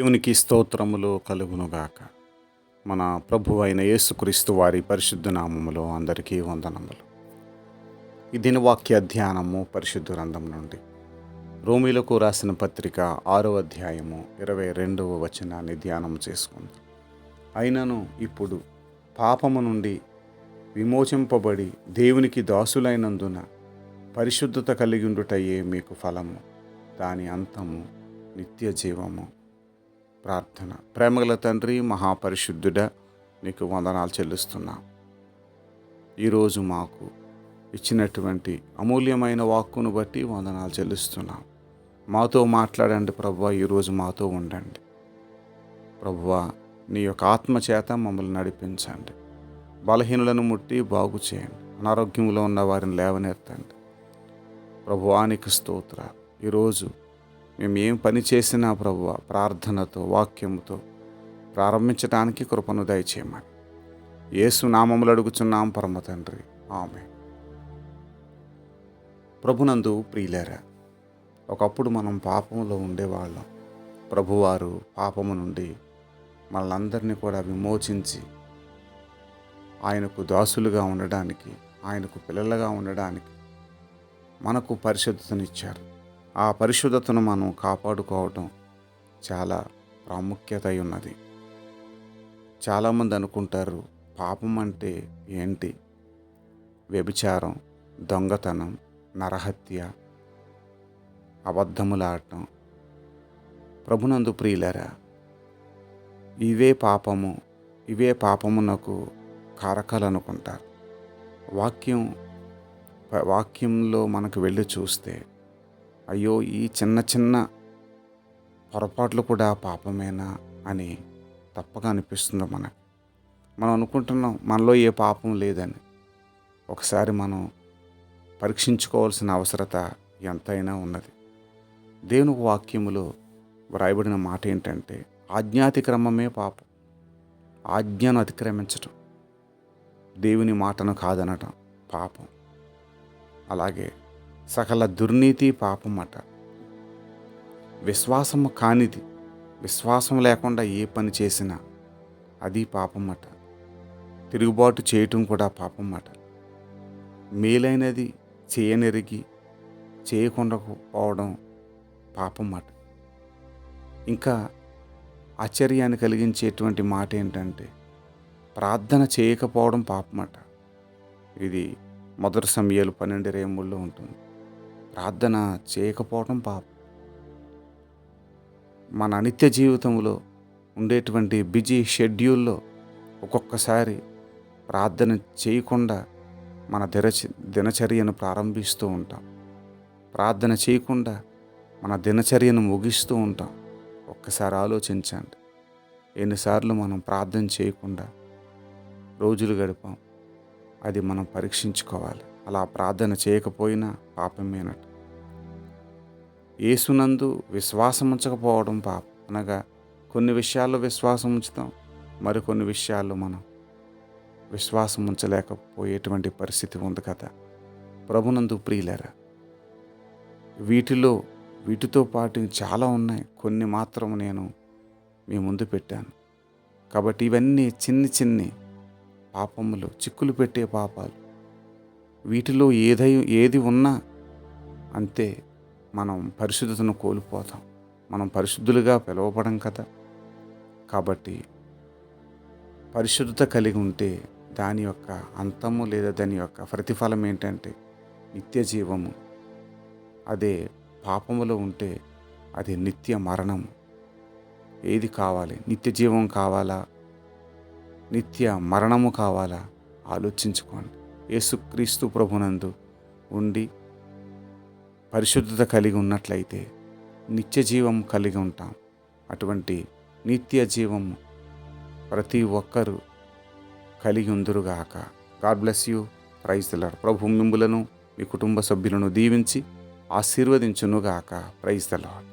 దేవునికి స్తోత్రములు కలుగునుగాక. మన ప్రభు అయిన యేసుక్రీస్తు వారి పరిశుద్ధ నామములో అందరికీ వందనములు. ఈ దినవాక్య ధ్యానము పరిశుద్ధ గ్రంథం నుండి రోమిలకు రాసిన పత్రిక ఆరో అధ్యాయము ఇరవై రెండవ వచనాన్ని ధ్యానం చేసుకుంది. అయినను ఇప్పుడు పాపము నుండి విమోచింపబడి దేవునికి దాసులైనందున పరిశుద్ధత కలిగి ఉండుటయే మీకు ఫలము. దాని అంతము నిత్య జీవము. ప్రార్థన. ప్రేమగల తండ్రి మహాపరిశుద్ధుడ నీకు వందనాలు చెల్లిస్తున్నాం. ఈరోజు మాకు ఇచ్చినటువంటి అమూల్యమైన వాక్కును బట్టి వందనాలు చెల్లిస్తున్నాం. మాతో మాట్లాడండి ప్రభు ఈరోజు మాతో ఉండండి. ప్రభువా నీ యొక్క ఆత్మ చేత మమ్మల్ని నడిపించండి. బలహీనులను ముట్టి బాగు చేయండి. అనారోగ్యంలో ఉన్న వారిని లేవనెత్తండి. ప్రభువానికి స్తోత్ర ఈరోజు మేము ఏం పని చేసినా ప్రభు ప్రార్థనతో వాక్యంతో ప్రారంభించడానికి కృపను దయచేయమని. యేసు నామములు అడుగుచున్నాం పరమ తండ్రి. ఆమె ప్రభునందు ప్రియులేరా ఒకప్పుడు మనం పాపంలో ఉండేవాళ్ళం. ప్రభువారు పాపము నుండి మనందరినీ కూడా విమోచించి ఆయనకు దాసులుగా ఉండడానికి ఆయనకు పిల్లలుగా ఉండడానికి మనకు పరిశుద్ధతనిచ్చారు. ఆ పరిశుద్ధతను మనం కాపాడుకోవటం చాలా ప్రాముఖ్యత ఉన్నది. చాలామంది అనుకుంటారు పాపం అంటే ఏంటి? వ్యభిచారం దొంగతనం నరహత్య అబద్ధములాడటం. ప్రభునందు ప్రియులరా ఇవే పాపము ఇవే పాపమునకు కారకాలు అనుకుంటారు వాక్యం వాక్యంలో మనకు వెళ్ళి చూస్తే అయ్యో ఈ చిన్న చిన్న పొరపాట్లు కూడా పాపమేనా అని తప్పగా అనిపిస్తుంది మనకు. మనం అనుకుంటున్నాం మనలో ఏ పాపం లేదని. ఒకసారి మనం పరీక్షించుకోవాల్సిన అవసరత ఎంతైనా ఉన్నది. దేవుని వాక్యములో వ్రాయబడిన మాట ఏంటంటే ఆజ్ఞాతిక్రమమే పాపం. ఆజ్ఞను అతిక్రమించటం. దేవుని మాటను కాదనటం పాపం. అలాగే సకల దుర్నీతి పాపం అట విశ్వాసము కానిది విశ్వాసం లేకుండా ఏ పని చేసినా అది పాపం అట తిరుగుబాటు చేయటం కూడా పాపం అట మేలైనది చేయనెరిగి చేయకుండా పోవడం పాపం అట ఇంకా ఆశ్చర్యాన్ని కలిగించేటువంటి మాట ఏంటంటే ప్రార్థన చేయకపోవడం పాపమట. ఇది మొదటి సమయాలు పన్నెండు ఇరవై ఉంటుంది. ప్రార్థన చేయకపోవడం పాపం. మన నిత్య జీవితంలో ఉండేటువంటి బిజీ షెడ్యూల్లో ఒక్కొక్కసారి ప్రార్థన చేయకుండా మన దినచ దినచర్యను ప్రారంభిస్తూ ఉంటాం. ప్రార్థన చేయకుండా మన దినచర్యను ముగిస్తూ ఉంటాం. ఒక్కసారి ఆలోచించండి. ఎన్నిసార్లు మనం ప్రార్థన చేయకుండా రోజులు గడిపాం. అది మనం పరీక్షించుకోవాలి. అలా ప్రార్థన చేయకపోయినా పాపమేనట. ఏసునందు విశ్వాసం ఉంచకపోవడం పాపం. అనగా కొన్ని విషయాల్లో విశ్వాసం ఉంచుతాం మరికొన్ని విషయాల్లో మనం విశ్వాసం ఉంచలేకపోయేటువంటి పరిస్థితి ఉంది కదా. ప్రభునందు ప్రియులరా వీటిలో వీటితో పాటు చాలా ఉన్నాయి. కొన్ని మాత్రం నేను మీ ముందు పెట్టాను. కాబట్టి ఇవన్నీ చిన్ని చిన్ని పాపములు చిక్కులు పెట్టే పాపాలు. వీటిలో ఏదై ఏది ఉన్నా అంతే మనం పరిశుద్ధతను కోల్పోతాం. మనం పరిశుద్ధులుగా పిలువపడం కదా. కాబట్టి పరిశుద్ధత కలిగి ఉంటే దాని యొక్క అంతము లేదా దాని యొక్క ప్రతిఫలం ఏంటంటే నిత్య జీవము. అదే పాపములో ఉంటే అది నిత్య మరణము. ఏది కావాలి? నిత్య జీవం కావాలా? నిత్య మరణము కావాలా? ఆలోచించుకోండి. యేసుక్రీస్తు ప్రభునందు ఉండి పరిశుద్ధత కలిగి ఉన్నట్లయితే నిత్య జీవం కలిగి ఉంటాం. అటువంటి నిత్య జీవం ప్రతి ఒక్కరూ కలిగి ఉందరుగాక God bless you. Praise the Lord ప్రభు మిమ్ములను మీ కుటుంబ సభ్యులను దీవించి ఆశీర్వదించునుగాక ప్రైజ్ దలాడ్